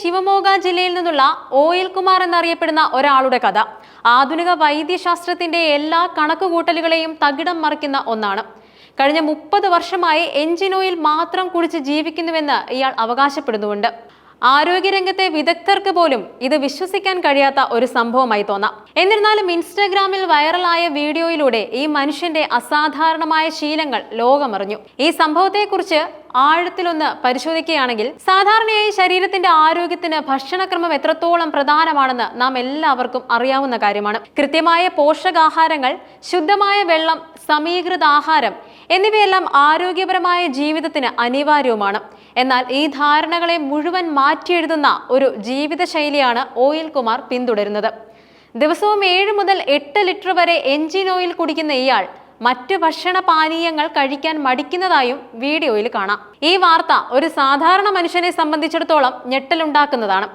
ശിവമോഗ ജില്ലയിൽ നിന്നുള്ള ഓയിൽ കുമാർ എന്നറിയപ്പെടുന്ന ഒരാളുടെ കഥ. ആധുനിക വൈദ്യശാസ്ത്രത്തിന്റെ എല്ലാ കണക്കുകൂട്ടലുകളെയും തകിടം മറിക്കുന്ന ഒന്നാണ്. കഴിഞ്ഞ മുപ്പത് വർഷമായി എഞ്ചിൻ ഓയിൽ മാത്രം കുടിച്ച് ജീവിക്കുന്നുവെന്ന് ഇയാൾ അവകാശപ്പെടുന്നുണ്ട് ആരോഗ്യരംഗത്തെ വിദഗ്ധർക്ക് പോലും ഇത് വിശ്വസിക്കാൻ കഴിയാത്ത ഒരു സംഭവമായി തോന്നാം. എന്നിരുന്നാലും ഇൻസ്റ്റാഗ്രാമിൽ വൈറലായ വീഡിയോയിലൂടെ ഈ മനുഷ്യന്റെ അസാധാരണമായ ശീലങ്ങൾ ലോകമറിഞ്ഞു. ഈ സംഭവത്തെക്കുറിച്ച് ആഴത്തിലൊന്ന് പരിശോധിക്കുകയാണെങ്കിൽ സാധാരണയായി ശരീരത്തിന്റെ ആരോഗ്യത്തിന് ഭക്ഷണക്രമം എത്രത്തോളം പ്രധാനമാണെന്ന് നാം എല്ലാവർക്കും അറിയാവുന്ന കാര്യമാണ്. കൃത്യമായ പോഷകാഹാരങ്ങൾ ശുദ്ധമായ വെള്ളം സമീകൃത ആഹാരം എന്നിവയെല്ലാം ആരോഗ്യപരമായ ജീവിതത്തിന് അനിവാര്യവുമാണ്. എന്നാൽ ഈ ധാരണകളെ മുഴുവൻ മാറ്റിയെഴുതുന്ന ഒരു ജീവിതശൈലിയാണ് ഓയിൽ കുമാർ പിന്തുടരുന്നത്. ദിവസവും ഏഴ് മുതൽ എട്ട് ലിറ്റർ വരെ എൻജിൻ ഓയിൽ കുടിക്കുന്ന ഇയാൾ മറ്റ് ഭക്ഷണ പാനീയങ്ങൾ കഴിക്കാൻ മടിക്കുന്നതായും വീഡിയോയിൽ കാണാം. ഈ വാർത്ത ഒരു സാധാരണ മനുഷ്യനെ സംബന്ധിച്ചിടത്തോളം ഞെട്ടലുണ്ടാക്കുന്നതാണ്.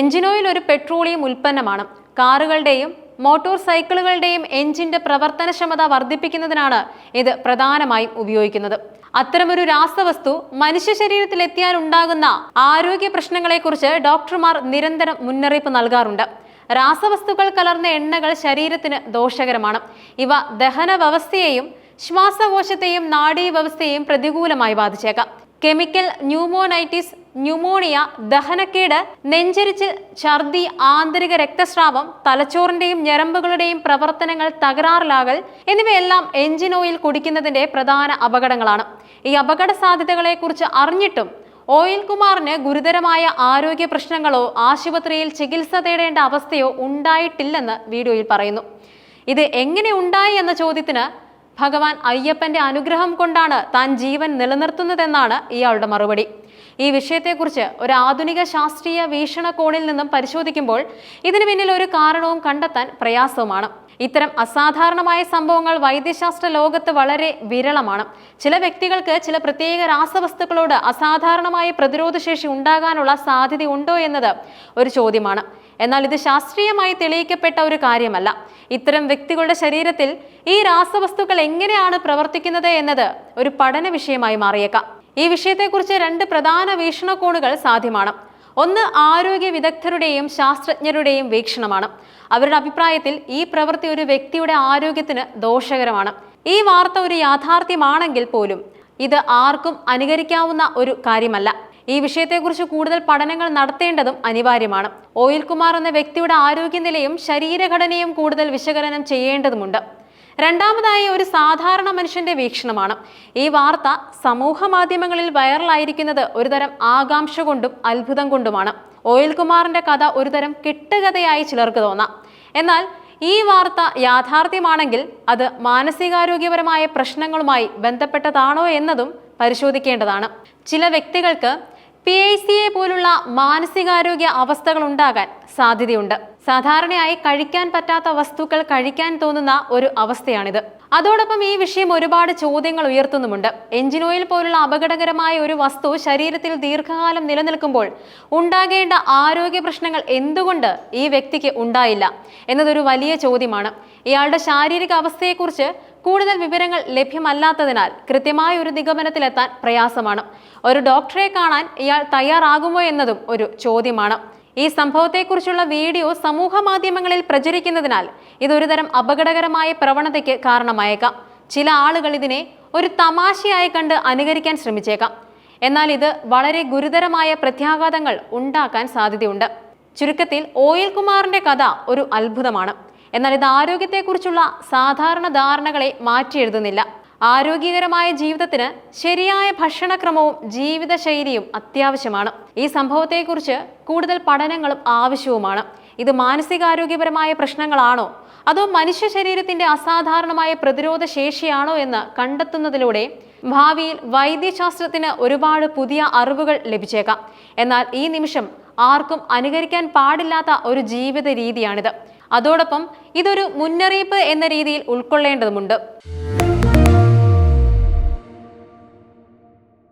എഞ്ചിൻ ഓയിൽ ഒരു പെട്രോളിയം ഉൽപ്പന്നമാണ്. കാറുകളുടെയും മോട്ടോർ സൈക്കിളുകളുടെയും എഞ്ചിന്റെ പ്രവർത്തനക്ഷമത വർദ്ധിപ്പിക്കുന്നതിനാണ് ഇത് പ്രധാനമായും ഉപയോഗിക്കുന്നത്. അത്തരമൊരു രാസവസ്തു മനുഷ്യ ശരീരത്തിൽ എത്തിയാൽ ഉണ്ടാകുന്ന ആരോഗ്യ പ്രശ്നങ്ങളെക്കുറിച്ച് ഡോക്ടർമാർ നിരന്തരം മുന്നറിയിപ്പ് നൽകാറുണ്ട്. രാസവസ്തുക്കൾ കലർന്ന എണ്ണകൾ ശരീരത്തിന് ദോഷകരമാണ്. ഇവ ദഹന വ്യവസ്ഥയെയും ശ്വാസകോശത്തെയും നാഡീവ്യവസ്ഥയെയും പ്രതികൂലമായി ബാധിച്ചേക്കാം. കെമിക്കൽ ന്യൂമോണൈറ്റിസ് ന്യൂമോണിയ ദഹനക്കേട് നെഞ്ചരിച്ച് ഛർദി ആന്തരിക രക്തസ്രാവം തലച്ചോറിന്റെയും ഞരമ്പുകളുടെയും പ്രവർത്തനങ്ങൾ തകരാറിലാകൽ എന്നിവയെല്ലാം എഞ്ചിൻ ഓയിൽ കുടിക്കുന്നതിന്റെ പ്രധാന അപകടങ്ങളാണ്. ഈ അപകട സാധ്യതകളെക്കുറിച്ച് അറിഞ്ഞിട്ടും ഓയിൽ കുമാറിന് ഗുരുതരമായ ആരോഗ്യ പ്രശ്നങ്ങളോ ആശുപത്രിയിൽ ചികിത്സ തേടേണ്ട അവസ്ഥയോ ഉണ്ടായിട്ടില്ലെന്ന് വീഡിയോയിൽ പറയുന്നു. ഇത് എങ്ങനെ ഉണ്ടായി എന്ന ചോദ്യത്തിന് ഭഗവാൻ അയ്യപ്പന്റെ അനുഗ്രഹം കൊണ്ടാണ് താൻ ജീവൻ നിലനിർത്തുന്നതെന്നാണ് ഇയാളുടെ മറുപടി. ഈ വിഷയത്തെക്കുറിച്ച് ഒരു ആധുനിക ശാസ്ത്രീയ വീക്ഷണകോണിൽ നിന്നും പരിശോധിക്കുമ്പോൾ ഇതിനു പിന്നിൽ ഒരു കാരണവും കണ്ടെത്താൻ പ്രയാസവുമാണ്. ഇത്തരം അസാധാരണമായ സംഭവങ്ങൾ വൈദ്യശാസ്ത്ര ലോകത്ത് വളരെ വിരളമാണ്. ചില വ്യക്തികൾക്ക് ചില പ്രത്യേക രാസവസ്തുക്കളോട് അസാധാരണമായ പ്രതിരോധശേഷി ഉണ്ടാകാനുള്ള സാധ്യത ഉണ്ടോ എന്നത് ഒരു ചോദ്യമാണ്. എന്നാൽ ഇത് ശാസ്ത്രീയമായി തെളിയിക്കപ്പെട്ട ഒരു കാര്യമല്ല. ഇത്തരം വ്യക്തികളുടെ ശരീരത്തിൽ ഈ രാസവസ്തുക്കൾ എങ്ങനെയാണ് പ്രവർത്തിക്കുന്നത് എന്നത് ഒരു പഠന വിഷയമായി മാറിയേക്കാം. ഈ വിഷയത്തെക്കുറിച്ച് രണ്ട് പ്രധാന വീക്ഷണകോണുകൾ സാധ്യമാണ്. ഒന്ന് ആരോഗ്യ വിദഗ്ധരുടെയും ശാസ്ത്രജ്ഞരുടെയും വീക്ഷണമാണ്. അവരുടെ അഭിപ്രായത്തിൽ ഈ പ്രവൃത്തി ഒരു വ്യക്തിയുടെ ആരോഗ്യത്തിന് ദോഷകരമാണ്. ഈ വാർത്ത ഒരു യാഥാർത്ഥ്യമാണെങ്കിൽ പോലും ഇത് ആർക്കും അനുകരിക്കാവുന്ന ഒരു കാര്യമല്ല. ഈ വിഷയത്തെക്കുറിച്ച് കൂടുതൽ പഠനങ്ങൾ നടത്തേണ്ടതും അനിവാര്യമാണ്. ഓയിൽ കുമാർ എന്ന വ്യക്തിയുടെ ആരോഗ്യനിലയും ശരീരഘടനയും കൂടുതൽ വിശകലനം ചെയ്യേണ്ടതുമുണ്ട്. രണ്ടാമതായി ഒരു സാധാരണ മനുഷ്യന്റെ വീക്ഷണമാണ്. ഈ വാർത്ത സമൂഹ മാധ്യമങ്ങളിൽ വൈറലായിരിക്കുന്നത് ഒരുതരം ആകാംക്ഷ കൊണ്ടും അത്ഭുതം കൊണ്ടുമാണ്. ഓയിൽ കുമാറിന്റെ കഥ ഒരുതരം കെട്ടുകഥയായി ചിലർക്ക് തോന്നാം. എന്നാൽ ഈ വാർത്ത യാഥാർത്ഥ്യമാണെങ്കിൽ അത് മാനസികാരോഗ്യപരമായ പ്രശ്നങ്ങളുമായി ബന്ധപ്പെട്ടതാണോ എന്നതും പരിശോധിക്കേണ്ടതാണ്. ചില വ്യക്തികൾക്ക് പി ഐ സിയെ പോലുള്ള മാനസികാരോഗ്യ അവസ്ഥകൾ ഉണ്ടാകാൻ സാധ്യതയുണ്ട്. സാധാരണയായി കഴിക്കാൻ പറ്റാത്ത വസ്തുക്കൾ കഴിക്കാൻ തോന്നുന്ന ഒരു അവസ്ഥയാണിത്. അതോടൊപ്പം ഈ വിഷയം ഒരുപാട് ചോദ്യങ്ങൾ ഉയർത്തുന്നുമുണ്ട്. എഞ്ചിൻ ഓയിൽ പോലുള്ള അപകടകരമായ ഒരു വസ്തു ശരീരത്തിൽ ദീർഘകാലം നിലനിൽക്കുമ്പോൾ ഉണ്ടാകേണ്ട ആരോഗ്യ പ്രശ്നങ്ങൾ എന്തുകൊണ്ട് ഈ വ്യക്തിക്ക് ഉണ്ടായില്ല? എന്നതൊരു വലിയ ചോദ്യമാണ്. ഇയാളുടെ ശാരീരിക അവസ്ഥയെക്കുറിച്ച് കൂടുതൽ വിവരങ്ങൾ ലഭ്യമല്ലാത്തതിനാൽ കൃത്യമായ ഒരു നിഗമനത്തിലെത്താൻ പ്രയാസമാണ്. ഒരു ഡോക്ടറെ കാണാൻ ഇയാൾ തയ്യാറാകുമോ എന്നതും ഒരു ചോദ്യമാണ്. ഈ സംഭവത്തെക്കുറിച്ചുള്ള വീഡിയോ സമൂഹ മാധ്യമങ്ങളിൽ പ്രചരിക്കുന്നതിനാൽ ഇതൊരുതരം അപകടകരമായ പ്രവണതയ്ക്ക് കാരണമായേക്കാം. ചില ആളുകൾ ഇതിനെ ഒരു തമാശയായി കണ്ട് അനുകരിക്കാൻ ശ്രമിച്ചേക്കാം. എന്നാൽ ഇത് വളരെ ഗുരുതരമായ പ്രത്യാഘാതങ്ങൾ ഉണ്ടാക്കാൻ സാധ്യതയുണ്ട്. ചുരുക്കത്തിൽ ഓയിൽ കുമാറിന്റെ കഥ ഒരു അത്ഭുതമാണ്. എന്നാൽ ഇത് ആരോഗ്യത്തെക്കുറിച്ചുള്ള സാധാരണ ധാരണകളെ മാറ്റിയെഴുതുന്നില്ല. ആരോഗ്യകരമായ ജീവിതത്തിന് ശരിയായ ഭക്ഷണക്രമവും ജീവിതശൈലിയും അത്യാവശ്യമാണ്. ഈ സംഭവത്തെക്കുറിച്ച് കൂടുതൽ പഠനങ്ങളും ആവശ്യവുമാണ്. ഇത് മാനസികാരോഗ്യപരമായ പ്രശ്നങ്ങളാണോ? അതോ മനുഷ്യ ശരീരത്തിന്റെ അസാധാരണമായ പ്രതിരോധ ശേഷിയാണോ എന്ന് കണ്ടെത്തുന്നതിലൂടെ ഭാവിയിൽ വൈദ്യശാസ്ത്രത്തിന് ഒരുപാട് പുതിയ അറിവുകൾ ലഭിച്ചേക്കാം. എന്നാൽ ഈ നിമിഷം ആർക്കും അനുകരിക്കാൻ പാടില്ലാത്ത ഒരു ജീവിത രീതിയാണിത്. അതോടൊപ്പം ഇതൊരു മുന്നറിയിപ്പ് എന്ന രീതിയിൽ ഉൾക്കൊള്ളേണ്ടതുമുണ്ട്.